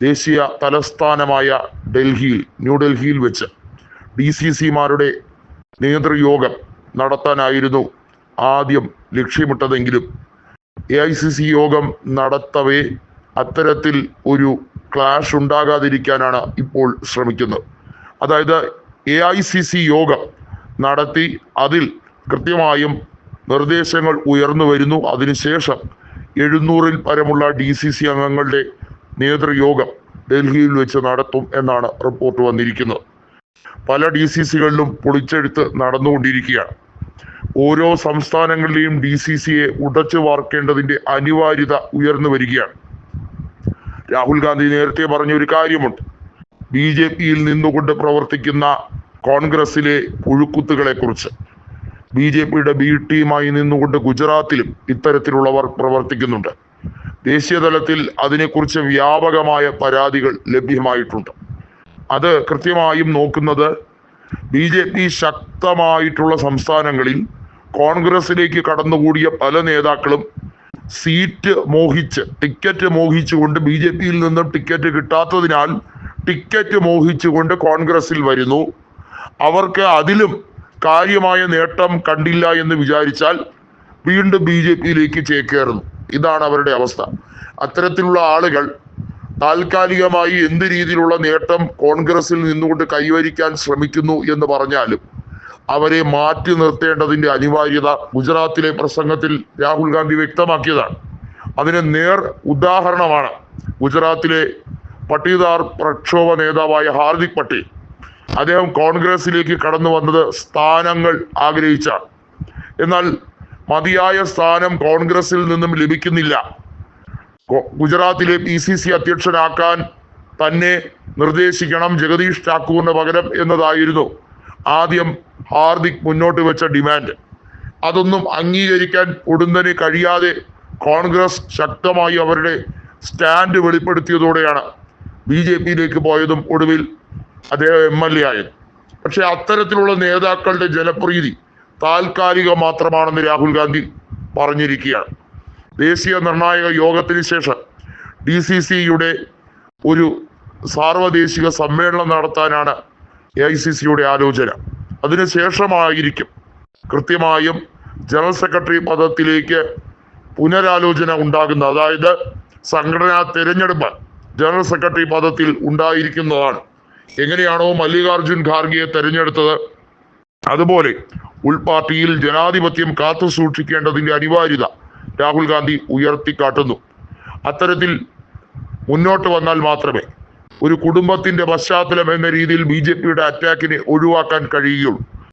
ദേശീയ തലസ്ഥാനമായ ഡൽഹിയിൽ ന്യൂഡൽഹിയിൽ വെച്ച് ഡി സി സിമാരുടെ നേതൃയോഗം നടത്താനായിരുന്നു ആദ്യം ലക്ഷ്യമിട്ടതെങ്കിലും എ ഐ സി സി യോഗം നടത്തവേ അത്തരത്തിൽ ഒരു ക്ലാഷ് ഉണ്ടാകാതിരിക്കാനാണ് ഇപ്പോൾ ശ്രമിക്കുന്നത്. അതായത് എ ഐ സി സി യോഗം നടത്തി അതിൽ കൃത്യമായും നിർദ്ദേശങ്ങൾ ഉയർന്നു വരുന്നു. അതിനുശേഷം എഴുന്നൂറിൽ പരമുള്ള ഡി സി സി അംഗങ്ങളുടെ നേതൃയോഗം ഡൽഹിയിൽ വെച്ച് നടത്തും എന്നാണ് റിപ്പോർട്ട് വന്നിരിക്കുന്നത്. പല ഡി സി സികളിലും പൊളിച്ചെഴുത്ത് നടന്നുകൊണ്ടിരിക്കുകയാണ്. ഓരോ സംസ്ഥാനങ്ങളിലെയും ഡി സി സിയെ ഉടച്ചു വാർക്കേണ്ടതിന്റെ അനിവാര്യത ഉയർന്നു വരികയാണ്. രാഹുൽ ഗാന്ധി നേരത്തെ പറഞ്ഞ ഒരു കാര്യമുണ്ട്. ബി ജെ പിയിൽ നിന്നുകൊണ്ട് പ്രവർത്തിക്കുന്ന കോൺഗ്രസിലെ പുഴുക്കുത്തുകളെ കുറിച്ച് ബി ജെ പിയുടെ ബി ടീമായി നിന്നുകൊണ്ട് ഗുജറാത്തിലും ഇത്തരത്തിലുള്ളവർ പ്രവർത്തിക്കുന്നുണ്ട്. ദേശീയ തലത്തിൽ അതിനെക്കുറിച്ച് വ്യാപകമായ പരാതികൾ ലഭ്യമായിട്ടുണ്ട്. അത് കൃത്യമായും നോക്കുന്നത് ബി ജെ പി ശക്തമായിട്ടുള്ള സംസ്ഥാനങ്ങളിൽ കോൺഗ്രസിലേക്ക് കടന്നുകൂടിയ പല നേതാക്കളും സീറ്റ് മോഹിച്ച് ടിക്കറ്റ് മോഹിച്ചുകൊണ്ട് ബി ജെ പിയിൽ നിന്നും ടിക്കറ്റ് കിട്ടാത്തതിനാൽ ടിക്കറ്റ് മോഹിച്ചുകൊണ്ട് കോൺഗ്രസിൽ വരുന്നു. അവർക്ക് അതിലും കാര്യമായ നേട്ടം കണ്ടില്ല എന്ന് വിചാരിച്ചാൽ വീണ്ടും ബി ജെ പിയിലേക്ക് ചേക്കേറുന്നു. ഇതാണ് അവരുടെ അവസ്ഥ. അത്തരത്തിലുള്ള ആളുകൾ താൽക്കാലികമായി എന്ത് രീതിയിലുള്ള നേട്ടം കോൺഗ്രസിൽ നിന്നുകൊണ്ട് കൈവരിക്കാൻ ശ്രമിക്കുന്നു എന്ന് പറഞ്ഞാലും അവരെ മാറ്റി നിർത്തേണ്ടതിന്റെ അനിവാര്യത ഗുജറാത്തിലെ പ്രസംഗത്തിൽ രാഹുൽ ഗാന്ധി വ്യക്തമാക്കിയതാണ്. അതിന് നേർ ഉദാഹരണമാണ് ഗുജറാത്തിലെ പട്ടീദാർ പ്രക്ഷോഭ നേതാവായ ഹാർദിക് പട്ടേൽ. അദ്ദേഹം കോൺഗ്രസിലേക്ക് കടന്നു വന്നത് സ്ഥാനങ്ങൾ ആഗ്രഹിച്ചാണ്. എന്നാൽ മതിയായ സ്ഥാനം കോൺഗ്രസിൽ നിന്നും ലഭിക്കുന്നില്ല. ഗുജറാത്തിലെ പി സി സി അധ്യക്ഷനാക്കാൻ തന്നെ നിർദ്ദേശിക്കണം ജഗദീഷ് ഠാക്കൂറിന് പകരം എന്നതായിരുന്നു ആദ്യം ഹാർദിക് മുന്നോട്ട് വെച്ച ഡിമാൻഡ്. അതൊന്നും അംഗീകരിക്കാൻ ഉടന്തന് കഴിയാതെ കോൺഗ്രസ് ശക്തമായി അവരുടെ സ്റ്റാൻഡ് വെളിപ്പെടുത്തിയതോടെയാണ് ബി ജെ പിയിലേക്ക് പോയതും ഒടുവിൽ അദ്ദേഹം എം എൽ എ ആയത്. പക്ഷെ അത്തരത്തിലുള്ള നേതാക്കളുടെ ജനപ്രീതി താൽക്കാലികം മാത്രമാണെന്ന് രാഹുൽ ഗാന്ധി പറഞ്ഞിരിക്കുകയാണ്. ദേശീയ നിർണായക യോഗത്തിന് ശേഷം ഡി സി സിയുടെ ഒരു സാർവദേശിക സമ്മേളനം നടത്താനാണ് എ ഐ സി സിയുടെ ആലോചന. അതിനുശേഷമായിരിക്കും കൃത്യമായും ജനറൽ സെക്രട്ടറി പദത്തിലേക്ക് പുനരാലോചന ഉണ്ടാകുന്നത്. അതായത് സംഘടനാ തെരഞ്ഞെടുപ്പ് ജനറൽ സെക്രട്ടറി പദത്തിൽ ഉണ്ടായിരിക്കുന്നതാണ്. എങ്ങനെയാണോ മല്ലികാർജുൻ ഖാർഗെയെ തെരഞ്ഞെടുത്തത്. അതുപോലെ ഉൾപാർട്ടിയിൽ ജനാധിപത്യം കാത്തു സൂക്ഷിക്കേണ്ടതിന്റെ അനിവാര്യത രാഹുൽ ഗാന്ധി ഉയർത്തിക്കാട്ടുന്നു. അത്തരത്തിൽ മുന്നോട്ട് വന്നാൽ മാത്രമേ ഒരു കുടുംബത്തിന്റെ പശ്ചാത്തലം എന്ന രീതിയിൽ ബി ജെ പിയുടെ അറ്റാക്കിനെ ഒഴിവാക്കാൻ കഴിയുകയുള്ളൂ.